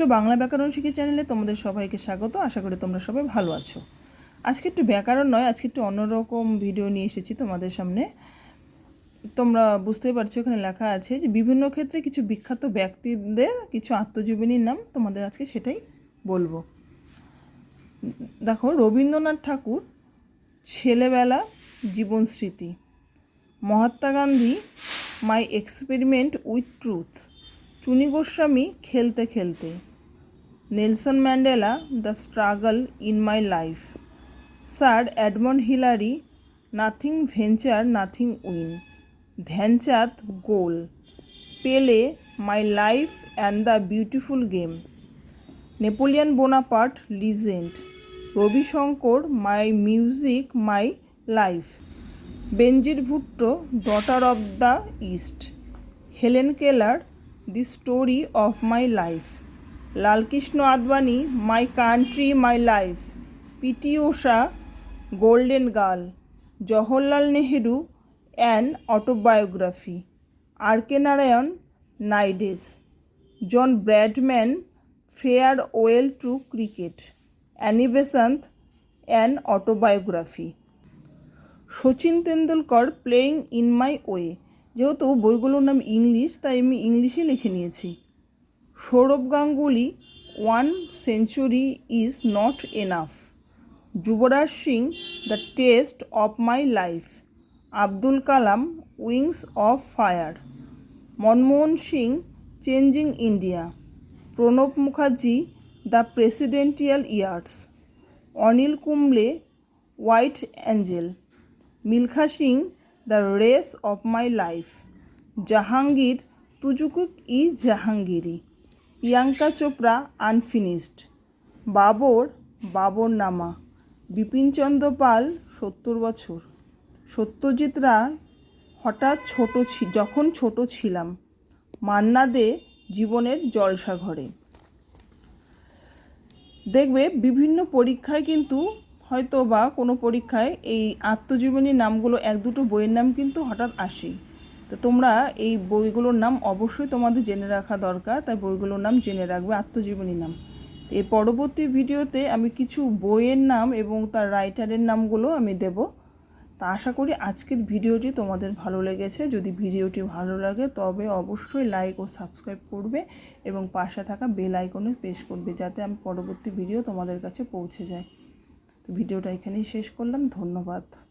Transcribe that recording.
তো বাংলা ব্যাকরণ শিখি চ্যানেলে তোমাদের সবাইকে স্বাগত আশা করি তোমরা সবাই ভালো আছো আজকে একটু ব্যাকরণ নয় আজকে একটু অন্যরকম ভিডিও নিয়ে এসেছি তোমাদের সামনে তোমরা বুঝতেই পারছো এখানে লেখা আছে যে বিভিন্ন ক্ষেত্রে কিছু বিখ্যাত ব্যক্তিদের কিছু আত্মজীবনীর নাম তোমাদের আজকে সেটাই বলবো দেখো Rabindranath Thakur Chhelebela Jiban Smriti Mahatma Gandhi my experiment with truth Chuni Goswami খেলতে খেলতে Nelson Mandela, The Struggle in My Life. Sir Edmund Hillary, Nothing Venture, Nothing Win. Dhyan Chand, Goal. Pele, My Life and the Beautiful Game. Napoleon Bonaparte, Legend. Ravi Shankar, My Music, My Life. Benazir Bhutto, Daughter of the East. Helen Keller, The Story of My Life. Lalkrishna Advani my country my life P T Usha golden girl Jawaharlal Nehru and autobiography R K Narayan নাইডেস John Bradman farewell to cricket any and autobiography Sachin Tendulkar playing in my way যেহেতু বইগুলোর নাম English তাই আমি ইংলিশে লিখে নিয়েছি Sourav Ganguly one century is not enough Yuvraj Singh the test of my life Abdul Kalam wings of fire Manmohan Singh changing India Pranab Mukherjee the presidential years Anil Kumble white angel Milkha Singh the race of my life Jahangir Tuzuk E Jahangiri Priyanka Chopra unfinished Babur Baburnama Bipinchandra পাল সত্তর বছর সত্যজিৎ রায় হঠাৎ ছোটো যখন ছোট ছিলাম মান্না দে জীবনের জলসাঘরে দেখবে বিভিন্ন পরীক্ষায় কিন্তু হয়তো বা কোনো পরীক্ষায় এই আত্মজীবনীর নামগুলো এক দুটো বইয়ের নাম কিন্তু হঠাৎ আসেই তো তোমরা এই বইগুলোর নাম অবশ্যই তোমাদের জেনে রাখা দরকার তাই বইগুলোর নাম জেনে রাখবে আত্মজীবনীর নাম এই পরবর্তী ভিডিওতে আমি কিছু বইয়ের নাম এবং তার রাইটারের নামগুলো আমি দেব তা আশা করি আজকের ভিডিওটি তোমাদের ভালো লেগেছে যদি ভিডিওটি ভালো লাগে তবে অবশ্যই লাইক ও সাবস্ক্রাইব করবে এবং পাশে থাকা বেল আইকনে প্রেস করবে যাতে আমি পরবর্তী ভিডিও তোমাদের কাছে পৌঁছে যায় তো ভিডিওটা এখানেই শেষ করলাম ধন্যবাদ